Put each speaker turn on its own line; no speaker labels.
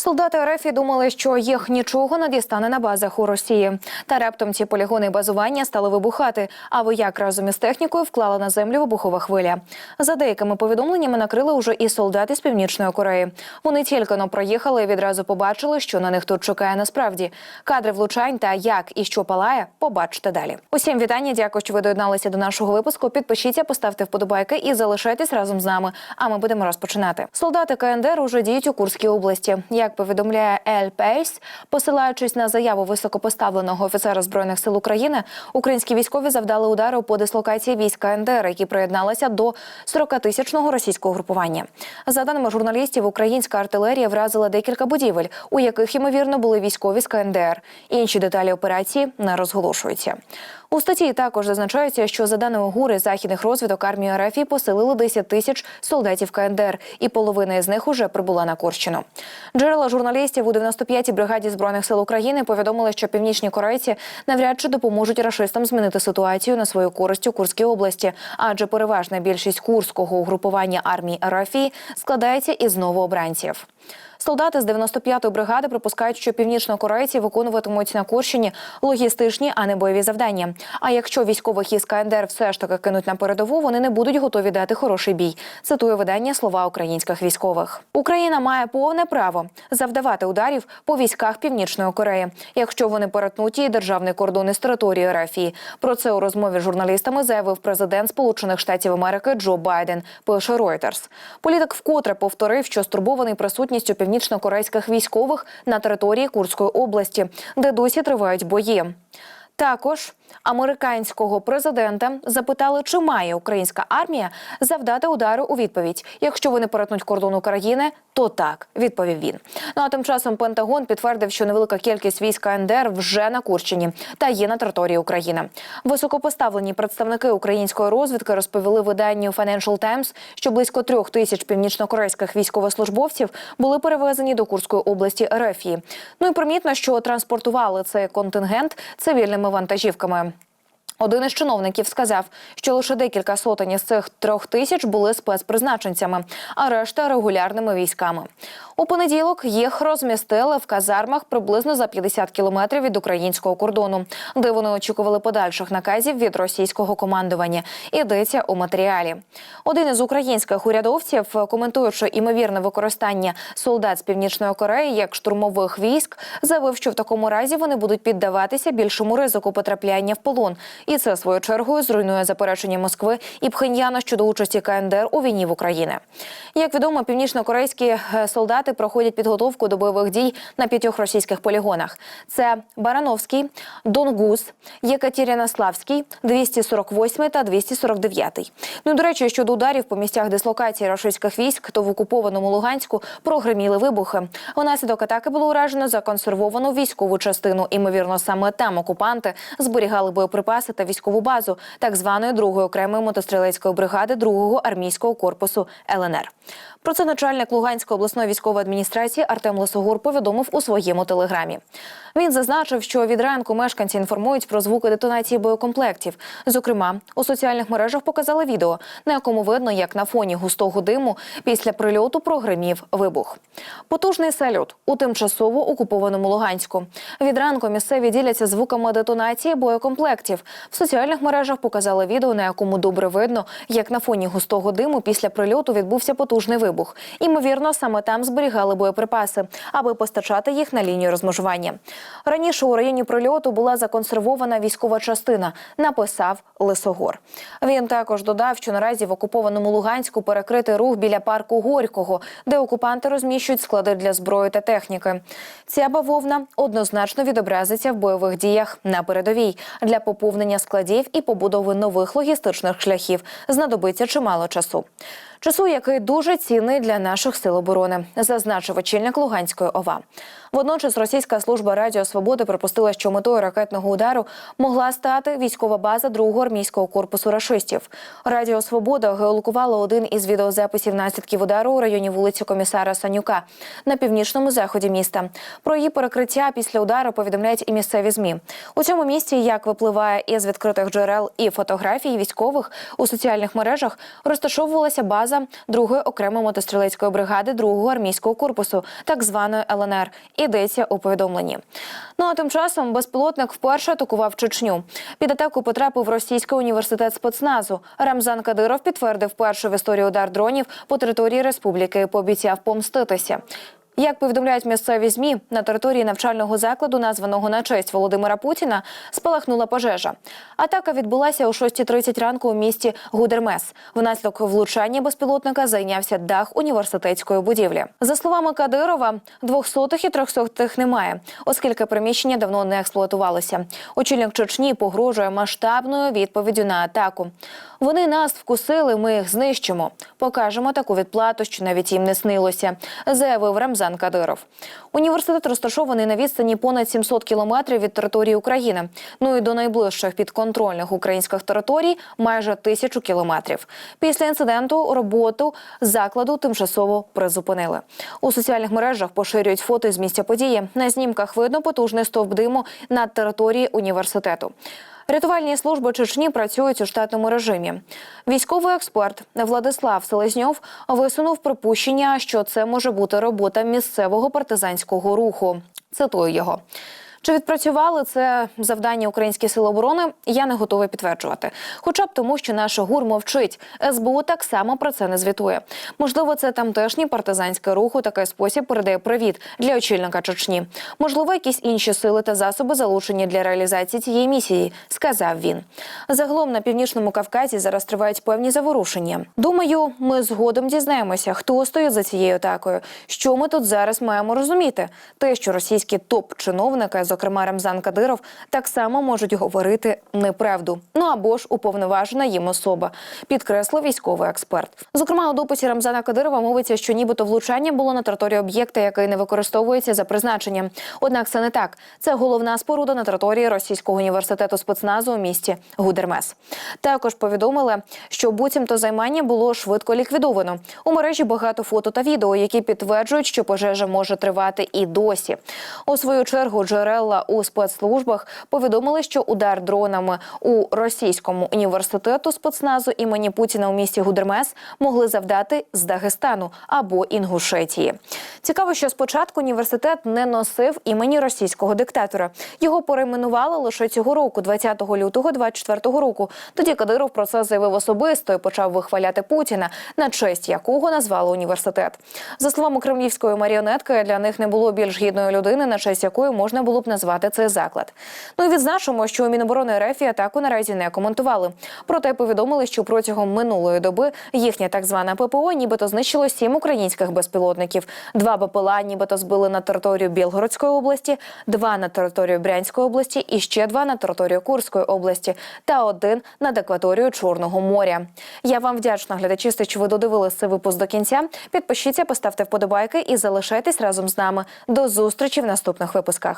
Солдати РФ думали, що їх нічого не дістане на базах у Росії. Та раптом ці полігони базування стали вибухати. А вояк разом із технікою вклала на землю вибухова хвиля. За деякими повідомленнями накрили уже і солдати з північної Кореї. Вони тільки но проїхали і відразу побачили, що на них тут чекає насправді. Кадри влучань та як і що палає, побачите далі. Усім вітання. Дякую, що ви доєдналися до нашого випуску. Підпишіться, поставте вподобайки і залишайтесь разом з нами. А ми будемо розпочинати. Солдати КНДР уже діють у Курській області. Як повідомляє Ель посилаючись на заяву високопоставленого офіцера збройних сил України, українські військові завдали удару по дислокації військ КНДР, які приєдналися до 40-тисячного російського групування. За даними журналістів, українська артилерія вразила декілька будівель, у яких ймовірно були військові з КНДР. Інші деталі операції не розголошуються. У статті також зазначається, що за даними гури західних розвідок армії РФ посилили 10 тисяч солдатів КНДР, і половина з них уже прибула на Курщину. Джерела журналістів у 95-й бригаді збройних сил України повідомили, що північні корейці навряд чи допоможуть рашистам змінити ситуацію на свою користь у Курській області, адже переважна більшість курського угрупування армії РФ складається із новообранців. Солдати з 95-ї бригади припускають, що північнокорейці виконуватимуть на Курщині логістичні, а не бойові завдання. А якщо військових із КНДР все ж таки кинуть на передову, вони не будуть готові дати хороший бій. Цитує видання слова українських військових. Україна має повне право завдавати ударів по військах Північної Кореї, якщо вони перетнуть її державний кордон із території РФ. Про це у розмові з журналістами заявив президент Сполучених Штатів Америки Джо Байден. Пише Reuters. Політик вкотре повторив, що стурбований присутністю північно-корейських військових на території Курської області, де досі тривають бої. Також американського президента запитали, чи має українська армія завдати удару у відповідь. Якщо вони перетнуть кордон України, то так, відповів він. Ну а тим часом Пентагон підтвердив, що невелика кількість військ КНДР вже на Курщині та є на території України. Високопоставлені представники української розвідки розповіли виданню Financial Times, що близько трьох тисяч північнокорейських військовослужбовців були перевезені до Курської області РФ. Ну і примітно, що транспортували цей контингент цивільними вантажівками. Один із чиновників сказав, що лише декілька сотень із цих трьох тисяч були спецпризначенцями, а решта регулярними військами. У понеділок їх розмістили в казармах приблизно за 50 кілометрів від українського кордону, де вони очікували подальших наказів від російського командування. Йдеться у матеріалі. Один із українських урядовців, коментуючи імовірне використання солдат з північної Кореї як штурмових військ, заявив, що в такому разі вони будуть піддаватися більшому ризику потрапляння в полон. І це своєю чергою зруйнує заперечення Москви і Пхеньяна щодо участі КНДР у війні в Україні. Як відомо, північно-корейські е, солдати проходять підготовку до бойових дій на п'ятьох російських полігонах: це Барановський, Донгуз, Єкатеринославський, 248 та 249. Ну до речі, щодо ударів по місцях дислокації російських військ, то в окупованому Луганську прогреміли вибухи. Внаслідок атаки було уражено законсервовану військову частину. Імовірно, саме там окупанти зберігали боєприпаси та військову базу так званої другої окремої мотострілецької бригади другого армійського корпусу ЛНР. Про це начальник Луганської обласної військової адміністрації Артем Лисогур повідомив у своєму телеграмі. Він зазначив, що від ранку мешканці інформують про звуки детонації боєкомплектів. Зокрема, у соціальних мережах показали відео, на якому видно, як на фоні густого диму після прильоту прогримів вибух. Потужний салют у тимчасово окупованому Луганську. Від ранку місцеві діляться звуками детонації боєкомплектів. В соціальних мережах показали відео, на якому добре видно, як на фоні густого диму після прильоту відбувся потужний вибух. Імовірно, саме там зберігали боєприпаси, аби постачати їх на лінію розмежування. Раніше у районі прильоту була законсервована військова частина, написав Лисогор. Він також додав, що наразі в окупованому Луганську перекритий рух біля парку Горького, де окупанти розміщують склади для зброї та техніки. Ця бавовна однозначно відобразиться в бойових діях на передовій для поповнення складів і побудови нових логістичних шляхів. Знадобиться чимало часу. Часу, який дуже цінний для наших сил оборони, зазначив очільник Луганської ОВА. Водночас російська служба Радіо Свободи припустила, що метою ракетного удару могла стати військова база другого армійського корпусу рашистів. Радіо Свобода геолокувало один із відеозаписів наслідків удару у районі вулиці комісара Санюка на північному заході міста. Про її перекриття після удару повідомляють і місцеві змі. У цьому місті, як випливає із відкритих джерел і фотографій військових у соціальних мережах, розташовувалася база база другої окремої мотострілецької бригади другого армійського корпусу, так званої ЛНР. Ідеться у повідомленні. Ну а тим часом безпілотник вперше атакував Чечню. Під атаку потрапив російський університет спецназу. Рамзан Кадиров підтвердив перший в історії удар дронів по території республіки пообіцяв помститися. Як повідомляють місцеві змі, на території навчального закладу, названого на честь Володимира Путіна, спалахнула пожежа. Атака відбулася о 6.30 ранку у місті Гудермес. Внаслідок влучання безпілотника зайнявся дах університетської будівлі. За словами Кадирова, двохсотих і трьохсотих немає, оскільки приміщення давно не експлуатувалося. Очільник Чечні погрожує масштабною відповіддю на атаку. Вони нас вкусили, ми їх знищимо. Покажемо таку відплату, що навіть їм не снилося, заявив Рамзан Кадиров. Університет розташований на відстані понад 700 кілометрів від території України. Ну і до найближчих підконтрольних українських територій майже тисячу кілометрів. Після інциденту роботу закладу тимчасово призупинили. У соціальних мережах поширюють фото з місця події. На знімках видно потужний стовп диму над територією університету. Рятувальні служби Чечні працюють у штатному режимі. Військовий експерт Владислав Селезньов висунув припущення, що це може бути робота місцевого партизанського руху. Цитую його. Чи відпрацювали це завдання українські сили оборони? Я не готовий підтверджувати. Хоча б тому, що наш ГУР мовчить. СБУ так само про це не звітує. Можливо, це тамтешній партизанський рух у такий спосіб передає привіт для очільника Чечні. Можливо, якісь інші сили та засоби залучені для реалізації цієї місії, сказав він. Загалом на північному Кавказі зараз тривають певні заворушення. Думаю, ми згодом дізнаємося, хто стоїть за цією атакою. Що ми тут зараз маємо розуміти? Те, що російські топ-чиновники, зокрема Рамзан Кадиров, так само можуть говорити неправду. Ну або ж уповноважена їм особа, підкреслив військовий експерт. Зокрема, у дописі Рамзана Кадирова мовиться, що нібито влучання було на території об'єкта, який не використовується за призначенням. Однак це не так. Це головна споруда на території російського університету спецназу у місті Гудермес. Також повідомили, що буцімто займання було швидко ліквідовано. У мережі багато фото та відео, які підтверджують, що пожежа може тривати і досі. У свою чергу джерела у спецслужбах повідомили, що удар дронами у російському університету спецназу імені Путіна у місті Гудермес могли завдати з Дагестану або Інгушетії. Цікаво, що спочатку університет не носив імені російського диктатора. Його перейменували лише цього року, 20 лютого 24 року. Тоді Кадиров про це заявив особисто і почав вихваляти Путіна, на честь якого назвали університет. За словами кремлівської маріонетки, для них не було більш гідної людини, на честь якої можна було б назвати цей заклад. Ну і відзначимо, що у Міноборони РФ атаку наразі не коментували. Проте повідомили, що протягом минулої доби їхня так звана ППО нібито знищило сім українських безпілотників. Два БПЛА нібито збили на територію Білгородської області, два на територію Брянської області і ще два на територію Курської області та один над акваторією Чорного моря. Я вам вдячна, глядачі, що ви додивилися цей випуск до кінця. Підпишіться, поставте вподобайки і залишайтесь разом з нами. До зустрічі в наступних випусках.